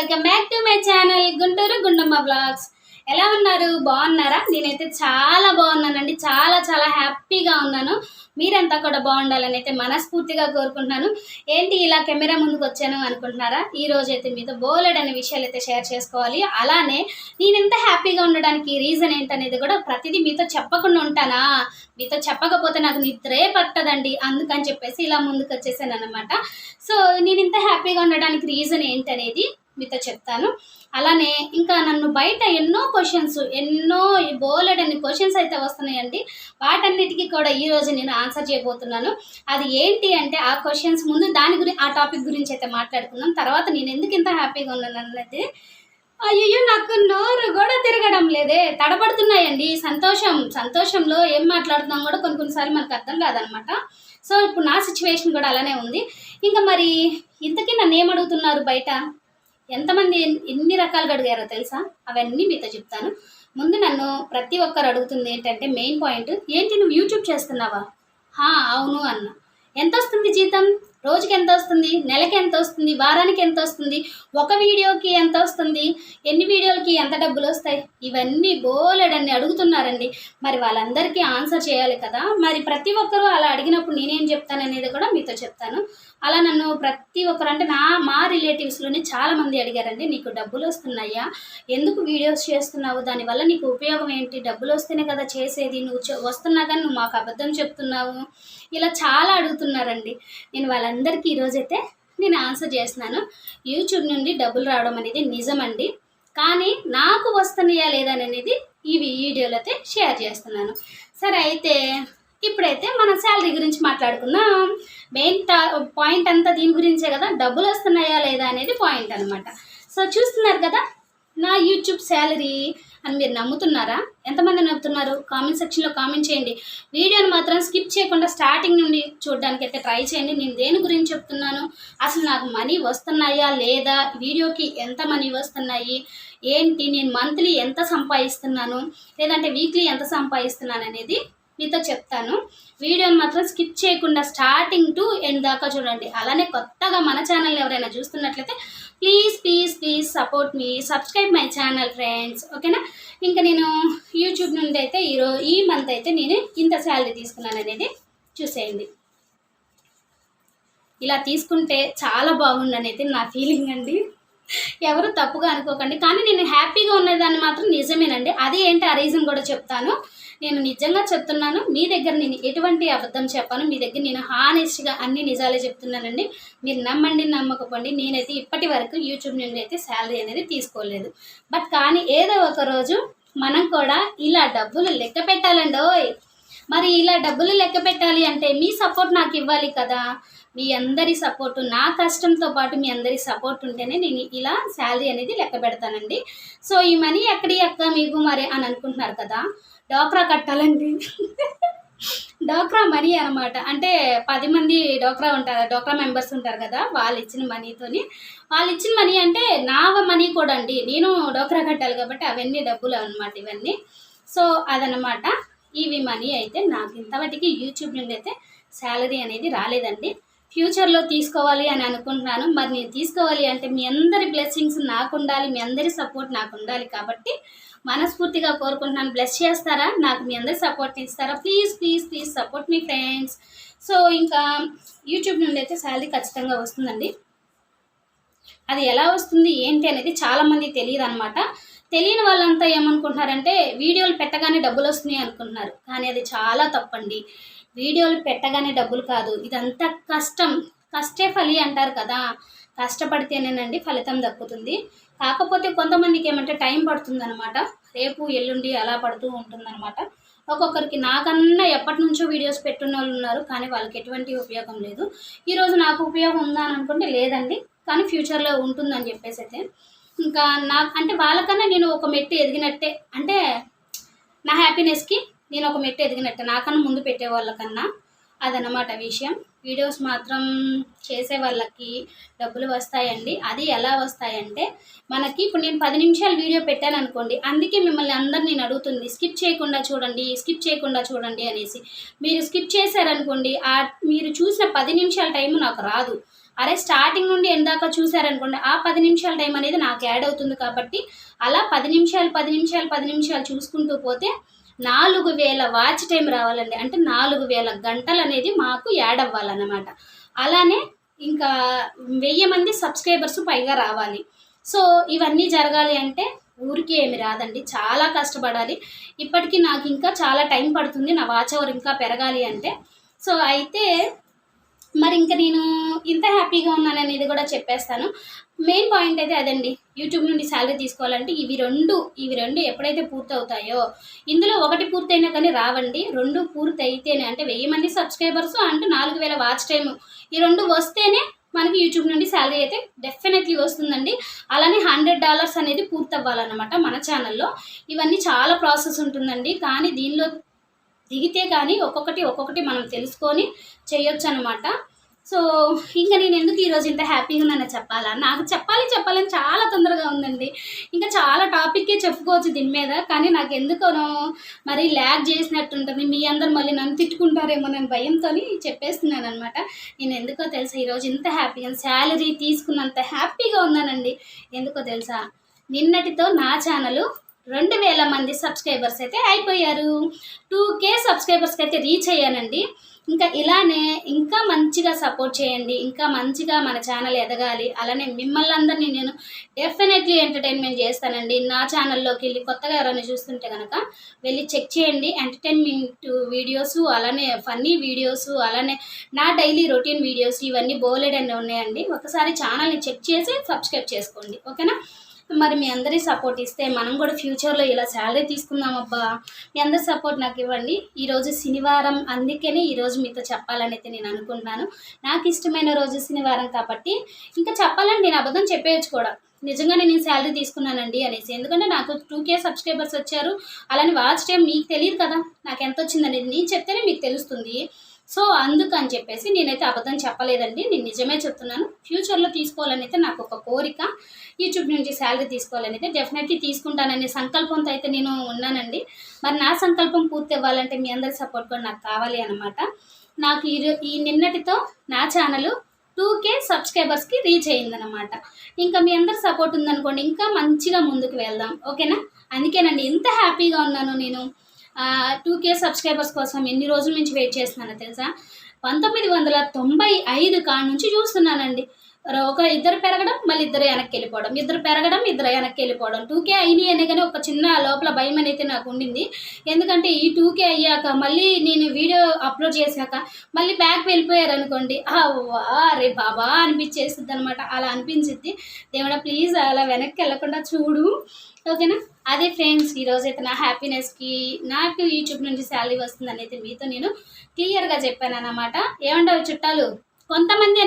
Welcome back to my channel Guntur Gundamma vlogs. ఎలా ఉన్నారు? బాగున్నారా? నేనైతే చాలా బాగున్నానండి. చాలా చాలా హ్యాపీగా ఉన్నాను. మీరంతా కూడా బాగుండాలని అయితే మనస్ఫూర్తిగా కోరుకుంటున్నాను. ఏంటి ఇలా కెమెరా ముందుకు వచ్చాను అనుకుంటున్నారా? ఈ రోజు అయితే మీతో బోలెడ్ అనే విషయాలు అయితే షేర్ చేసుకోవాలి. అలానే నేను ఎంత హ్యాపీగా ఉండడానికి రీజన్ ఏంటనేది కూడా ప్రతిదీ మీతో చెప్పకుండా ఉంటానా? మీతో చెప్పకపోతే నాకు నిద్రే పట్టదండి. అందుకని చెప్పేసి ఇలా ముందుకు వచ్చేసాను అనమాట సో నేను ఇంత హ్యాపీగా ఉండడానికి రీజన్ ఏంటనేది మీతో చెప్తాను. అలానే ఇంకా నన్ను బయట ఎన్నో క్వశ్చన్స్ ఎన్నో బోలెడన్ని క్వశ్చన్స్ అయితే వస్తున్నాయండి. వాటన్నిటికీ కూడా ఈ రోజు నేను ఆన్సర్ చేయబోతున్నాను. అది ఏంటి అంటే ఆ క్వశ్చన్స్ ముందు దాని గురించి ఆ టాపిక్ గురించి అయితే మాట్లాడుకుందాం. తర్వాత నేను ఎందుకు ఇంత హ్యాపీగా ఉన్నాను అన్నది. అయ్యో నాకు నోరు కూడా తిరగడం లేదే. తడబడుతున్నాయండి. సంతోషం సంతోషంలో ఏం మాట్లాడుతున్నాం కూడా కొన్ని కొన్నిసార్లు మనకు అర్థం కాదనమాట. సో ఇప్పుడు నా సిచ్యువేషన్ కూడా అలానే ఉంది. ఇంకా మరి ఇంతకీ నన్ను ఏం అడుగుతున్నారు బయట? ఎంతమంది ఎన్ని రకాలుగా అడిగారో తెలుసా? అవన్నీ మీతో చెప్తాను. ముందు నన్ను ప్రతి ఒక్కరు అడుగుతుంది ఏంటంటే మెయిన్ పాయింట్ ఏంటి నువ్వు యూట్యూబ్ చేస్తున్నావా? హా అవును అన్న. ఎంత వస్తుంది జీతం? రోజుకి ఎంత వస్తుంది? నెలకి ఎంత వస్తుంది? వారానికి ఎంత వస్తుంది? ఒక వీడియోకి ఎంత వస్తుంది? ఎన్ని వీడియోలకి ఎంత డబ్బులు వస్తాయి? ఇవన్నీ బోలెడన్ని అడుగుతున్నారండి. మరి వాళ్ళందరికీ ఆన్సర్ చేయాలి కదా? మరి ప్రతి ఒక్కరూ అలా అడిగినప్పుడు నేనేం చెప్తాను అనేది కూడా మీతో చెప్తాను. అలా నన్ను ప్రతి ఒక్కరు అంటే నా మా రిలేటివ్స్లోనే చాలా మంది అడిగారండి నీకు డబ్బులు వస్తున్నాయా? ఎందుకు వీడియోస్ చేస్తున్నావు? దానివల్ల నీకు ఉపయోగం ఏంటి? డబ్బులు వస్తేనే కదా చేసేది. నువ్వు వస్తున్నా కానీ నువ్వు మాకు అబద్ధం చెప్తున్నావు. ఇలా చాలా అడుగుతున్నారండి. నేను వాళ్ళ వాళ్ళందరికీ ఈరోజైతే నేను ఆన్సర్ చేస్తున్నాను. యూట్యూబ్ నుండి డబ్బులు రావడం అనేది నిజమండి. కానీ నాకు వస్తున్నాయా లేదా అనేది ఈ వీడియోలో అయితే షేర్ చేస్తున్నాను. సరే అయితే ఇప్పుడైతే మన శాలరీ గురించి మాట్లాడుకుందాం. మెయిన్ పాయింట్ అంతా దీని గురించే కదా? డబ్బులు వస్తున్నాయా లేదా అనేది పాయింట్ అనమాట సో చూస్తున్నారు కదా? నా యూట్యూబ్ శాలరీ అని మీరు నమ్ముతున్నారా? ఎంతమంది నమ్ముతున్నారు? కామెంట్ సెక్షన్లో కామెంట్ చేయండి. వీడియోని మాత్రం స్కిప్ చేయకుండా స్టార్టింగ్ నుండి చూడడానికి అయితే ట్రై చేయండి. నేను దేని గురించి చెప్తున్నాను? అసలు నాకు మనీ వస్తున్నాయా లేదా? వీడియోకి ఎంత మనీ వస్తున్నాయి? ఏంటి? నేను మంత్లీ ఎంత సంపాదిస్తున్నాను? లేదంటే వీక్లీ ఎంత సంపాదిస్తున్నాను అనేది మీతో చెప్తాను. వీడియోని మాత్రం స్కిప్ చేయకుండా స్టార్టింగ్ టు ఎండ్ దాకా చూడండి. అలానే కొత్తగా మన ఛానల్ ఎవరైనా చూస్తున్నట్లయితే please please please support me subscribe my channel friends. ఓకేనా? ఇంకా నేను యూట్యూబ్ నుండి అయితే ఈరో ఈ మంత్ అయితే నేను ఇంత శాలరీ తీసుకున్నాను అనేది చూసేయండి. ఇలా తీసుకుంటే చాలా బాగుందని అయితే నా ఫీలింగ్ అండి. ఎవరు తప్పుగా అనుకోకండి. కానీ నేను హ్యాపీగా ఉన్నదాన్ని మాత్రం నిజమేనండి. అది ఏంటి ఆ రీజన్ కూడా చెప్తాను. నేను నిజంగా చెప్తున్నాను. మీ దగ్గర నేను ఎటువంటి అబద్ధం చెప్పాను. మీ దగ్గర నేను హానెస్ట్గా అన్ని నిజాలే చెప్తున్నానండి. మీరు నమ్మండి నమ్మకపోండి. నేనైతే ఇప్పటి వరకు యూట్యూబ్ నుండి అయితే శాలరీ అనేది తీసుకోలేదు. బట్ కానీ ఏదో ఒక రోజు మనం కూడా ఇలా డబ్బులు లెక్క పెట్టాలండి ఓయ్ మరి ఇలా డబ్బులు లెక్క పెట్టాలి అంటే మీ సపోర్ట్ నాకు ఇవ్వాలి కదా. మీ అందరి సపోర్ట్ నా కష్టంతో పాటు మీ అందరి సపోర్ట్ ఉంటేనే నేను ఇలా శాలరీ అనేది లెక్క పెడతానండి. సో ఈ మనీ ఎక్కడి అక్క మీకు మరి అని అనుకుంటున్నారు కదా. డోక్రా కట్టాలండి. డోక్రా మనీ అనమాట అంటే పది మంది డోక్రా ఉంటారు డోక్రా మెంబర్స్ ఉంటారు కదా వాళ్ళు ఇచ్చిన మనీతోని. వాళ్ళు ఇచ్చిన మనీ అంటే నా మనీ కూడా అండి. నేను డోక్రా కట్టాలి కాబట్టి అవన్నీ డబ్బులు అనమాట ఇవన్నీ. సో అదనమాట ఇవి మనీ అయితే నాకు ఇంతవరకు యూట్యూబ్ నుండి అయితే శాలరీ అనేది రాలేదండి. ఫ్యూచర్లో తీసుకోవాలి అని అనుకుంటున్నాను. మరి నేను తీసుకోవాలి అంటే మీ అందరి బ్లెస్సింగ్స్ నాకు ఉండాలి మీ అందరి సపోర్ట్ నాకు ఉండాలి కాబట్టి మనస్ఫూర్తిగా కోరుకుంటున్నాను. బ్లెస్ చేస్తారా? నాకు మీ అందరి సపోర్ట్ ఇస్తారా? Please please please support me friends. So ఇంకా యూట్యూబ్ నుండి అయితే శాలరీ ఖచ్చితంగా వస్తుందండి. అది ఎలా వస్తుంది ఏంటి అనేది చాలామంది తెలియదు అనమాట తెలియని వాళ్ళంతా ఏమనుకుంటున్నారంటే వీడియోలు పెట్టగానే డబ్బులు వస్తున్నాయి అనుకుంటున్నారు. కానీ అది చాలా తప్పండి. వీడియోలు పెట్టగానే డబ్బులు కాదు. ఇదంతా కష్టం. కష్టే ఫలి అంటారు కదా. కష్టపడితేనేనండి ఫలితం దక్కుతుంది. కాకపోతే కొంతమందికి ఏమంటే టైం పడుతుంది అనమాట రేపు ఎల్లుండి అలా పడుతూ ఉంటుందన్నమాట. ఒక్కొక్కరికి నాకన్నా ఎప్పటి నుంచో వీడియోస్ పెట్టున్న వాళ్ళు ఉన్నారు. కానీ వాళ్ళకి ఎటువంటి ఉపయోగం లేదు. ఈరోజు నాకు ఉపయోగం ఉందా అని అనుకుంటే లేదండి. కానీ ఫ్యూచర్లో ఉంటుందని చెప్పేసి అయితే ఇంకా నా అంటే వాళ్ళకన్నా నేను ఒక మెట్టు ఎదిగినట్టే. అంటే నా హ్యాపీనెస్కి నేను ఒక మెట్టు ఎదిగినట్టే. నాకన్నా ముందు పెట్టే వాళ్ళకన్నా అదనమాట విషయం. వీడియోస్ మాత్రం చేసే వాళ్ళకి డబ్బులు వస్తాయండి. అది ఎలా వస్తాయంటే మనకి ఇప్పుడు నేను పది నిమిషాలు వీడియో పెట్టాను అనుకోండి అందుకే మిమ్మల్ని అందరు నేను అడుగుతుంది స్కిప్ చేయకుండా చూడండి స్కిప్ చేయకుండా చూడండి అనేసి. మీరు స్కిప్ చేశారనుకోండి ఆ మీరు చూసిన పది నిమిషాల టైం నాకు రాదు. అరే స్టార్టింగ్ నుండి ఎందాక చూసారనుకోండి ఆ పది నిమిషాల టైం అనేది నాకు యాడ్ అవుతుంది కాబట్టి అలా పది నిమిషాలు పది నిమిషాలు పది నిమిషాలు చూసుకుంటూ పోతే నాలుగు వేల వాచ్ టైం రావాలండి. అంటే నాలుగు వేల గంటలు అనేది మాకు యాడ్ అవ్వాలన్నమాట. అలానే ఇంకా వెయ్యి మంది సబ్స్క్రైబర్స్ పైగా రావాలి. సో ఇవన్నీ జరగాలి అంటే ఊరికి ఏమి రాదండి. చాలా కష్టపడాలి. ఇప్పటికీ నాకు ఇంకా చాలా టైం పడుతుంది. నా వాచ్ అవర్ ఇంకా పెరగాలి అంటే. సో అయితే మరి ఇంకా నేను ఇంత హ్యాపీగా ఉన్నాను అనేది కూడా చెప్పేస్తాను. మెయిన్ పాయింట్ అయితే అదండి. యూట్యూబ్ నుండి శాలరీ తీసుకోవాలంటే ఇవి రెండు ఇవి రెండు ఎప్పుడైతే పూర్తవుతాయో ఇందులో ఒకటి పూర్తయినా కానీ రావండి. రెండు పూర్తి అయితేనే అంటే వెయ్యి మంది సబ్స్క్రైబర్స్ అంటే నాలుగు వేల వాచ్ టైం ఈ రెండు వస్తేనే మనకి యూట్యూబ్ నుండి శాలరీ అయితే డెఫినెట్లీ వస్తుందండి. అలానే హండ్రెడ్ డాలర్స్ అనేది పూర్తవ్వాలన్నమాట మన ఛానల్లో ఇవన్నీ చాలా ప్రాసెస్ ఉంటుందండి. కానీ దీనిలో దిగితే కానీ ఒక్కొక్కటి ఒక్కొక్కటి మనం తెలుసుకొని చేయొచ్చు అనమాట సో ఇంకా నేను ఎందుకు ఈరోజు ఇంత హ్యాపీగా ఉన్నానో చెప్పాలా? నాకు చెప్పాలి చెప్పాలని చాలా తొందరగా ఉందండి. ఇంకా చాలా టాపిక్కే చెప్పుకోవచ్చు దీని మీద. కానీ నాకు ఎందుకోనో మరి ల్యాగ్ చేసినట్టుంటుంది. మీ అందరు మళ్ళీ నన్ను తిట్టుకుంటారేమో నేను భయంతో చెప్పేస్తున్నాను అనమాట నేను ఎందుకో తెలుసా ఈరోజు ఇంత హ్యాపీగా శాలరీ తీసుకున్నంత హ్యాపీగా ఉన్నానండి. ఎందుకో తెలుసా? నిన్నటితో నా ఛానల్ రెండు వేల మంది సబ్స్క్రైబర్స్ అయితే అయిపోయారు. టూ కే సబ్స్క్రైబర్స్కి అయితే రీచ్ అయ్యానండి. ఇంకా ఇలానే ఇంకా మంచిగా సపోర్ట్ చేయండి. ఇంకా మంచిగా మన ఛానల్ ఎదగాలి. అలానే మిమ్మల్ని అందరినీ నేను డెఫినెట్లీ ఎంటర్టైన్మెంట్ చేస్తానండి. నా ఛానల్లోకి వెళ్ళి కొత్తగా ఎవరైనా చూస్తుంటే కనుక వెళ్ళి చెక్ చేయండి. ఎంటర్టైన్మెంట్ వీడియోస్ అలానే ఫన్నీ వీడియోస్ అలానే నా డైలీ రొటీన్ వీడియోస్ ఇవన్నీ బోలెడ్ అన్నీ ఉన్నాయండి. ఒకసారి ఛానల్ని చెక్ చేసి సబ్స్క్రైబ్ చేసుకోండి. ఓకేనా? మరి మీ అందరి సపోర్ట్ ఇస్తే మనం కూడా ఫ్యూచర్లో ఇలా శాలరీ తీసుకుందాం అబ్బా. మీ అందరి సపోర్ట్ నాకు ఇవ్వండి. ఈరోజు శనివారం అందుకనే ఈరోజు మీతో చెప్పాలని అయితే నేను అనుకుంటున్నాను. నాకు ఇష్టమైన రోజు శనివారం కాబట్టి ఇంకా చెప్పాలని నేను అబద్ధం చెప్పేయచ్చు కూడా. నిజంగానే నేను శాలరీ తీసుకున్నానండి అనేసి. ఎందుకంటే నాకు టూ కే సబ్స్క్రైబర్స్ వచ్చారు. అలానే వాచ్ టైం మీకు తెలియదు కదా. నాకు ఎంత వచ్చిందనేది నేను చెప్తేనే మీకు తెలుస్తుంది. సో అందుకని చెప్పేసి నేనైతే అబద్ధం చెప్పలేదండి. నేను నిజమే చెప్తున్నాను. ఫ్యూచర్లో తీసుకోవాలని అయితే నాకు ఒక కోరిక యూట్యూబ్ నుంచి శాలరీ తీసుకోవాలని అయితే డెఫినెట్లీ తీసుకుంటాననే సంకల్పంతో అయితే నేను ఉన్నానండి. మరి నా సంకల్పం పూర్తి అవ్వాలంటే మీ అందరి సపోర్ట్ కూడా నాకు కావాలి అనమాట నాకు ఈ ఈ నిన్నటితో నా ఛానల్ టూ కే సబ్స్క్రైబర్స్కి రీచ్ అయ్యిందనమాట ఇంకా మీ అందరి సపోర్ట్ ఉందనుకోండి ఇంకా మంచిగా ముందుకు వెళ్దాం. ఓకేనా? అందుకేనండి ఇంత హ్యాపీగా ఉన్నాను నేను. టూ కే సబ్స్క్రైబర్స్ కోసం ఎన్ని రోజుల నుంచి వెయిట్ చేస్తున్నానో తెలుసా? పంతొమ్మిది వందల తొంభై ఐదు కాడ నుంచి చూస్తున్నానండి. ఒక ఇద్దరు పెరగడం మళ్ళీ ఇద్దరు వెనక్కి వెళ్ళిపోవడం. ఇద్దరు పెరగడం ఇద్దరు వెనక్కి వెళ్ళిపోవడం. టూకే అయినాయి అనే కానీ ఒక చిన్న లోపల భయం అనేది నాకు ఉండింది. ఎందుకంటే ఈ టూకే అయ్యాక మళ్ళీ నేను వీడియో అప్లోడ్ చేశాక మళ్ళీ బ్యాక్ వెళ్ళిపోయారు అనుకోండి. అరే బాబా అనిపించేస్తుంది అనమాట అలా అనిపించింది దేవుడా ప్లీజ్ అలా వెనక్కి వెళ్ళకుండా చూడు. ఓకేనా? అదే ఫ్రెండ్స్ ఈరోజు అయితే నా హ్యాపీనెస్కి నాకు యూట్యూబ్ నుంచి శాలరీ వస్తుందని అయితే మీతో నేను క్లియర్గా చెప్పాను అనమాట ఏమంటావు చుట్టాలు? కొంతమంది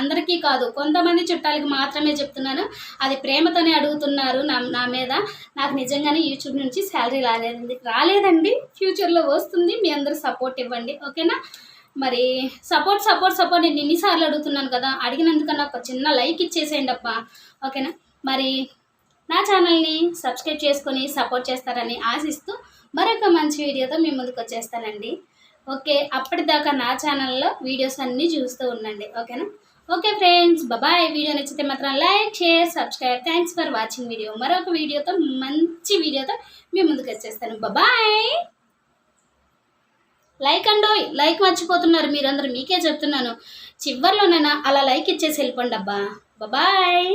అందరికీ కాదు కొంతమంది చుట్టాలకి మాత్రమే చెప్తున్నాను. అది ప్రేమతోనే అడుగుతున్నారు నా నా మీద. నాకు నిజంగానే యూట్యూబ్ నుంచి శాలరీ రాలేదండి. రాలేదండి ఫ్యూచర్లో వస్తుంది మీ అందరూ సపోర్ట్ ఇవ్వండి ఓకేనా? మరి సపోర్ట్ సపోర్ట్ సపోర్ట్ నేను ఎన్నిసార్లు అడుగుతున్నాను కదా అడిగినందుకన్నా ఒక చిన్న లైక్ ఇచ్చేసేయండి అబ్బా ఓకేనా? మరి నా ఛానల్ని సబ్స్క్రైబ్ చేసుకొని సపోర్ట్ చేస్తారని ఆశిస్తూ మరొక మంచి వీడియోతో మీ ముందుకు వచ్చేస్తానండి. ఓకే అప్పటిదాకా నా ఛానల్లో వీడియోస్ అన్నీ చూస్తూ ఉండండి. ఓకేనా? ఓకే ఫ్రెండ్స్ బాబాయ్ వీడియో నచ్చితే మాత్రం like share subscribe. Thanks for watching video. మరొక వీడియోతో మంచి వీడియోతో మీ ముందుకు వచ్చేస్తాను. బాబాయ్ లైక్ అండో లైక్ మర్చిపోతున్నారు మీరందరూ. మీకే చెప్తున్నాను. చివరిలోనైనా అలా లైక్ ఇచ్చేసి వెళ్ళిపోండి అబ్బా. బాబాయ్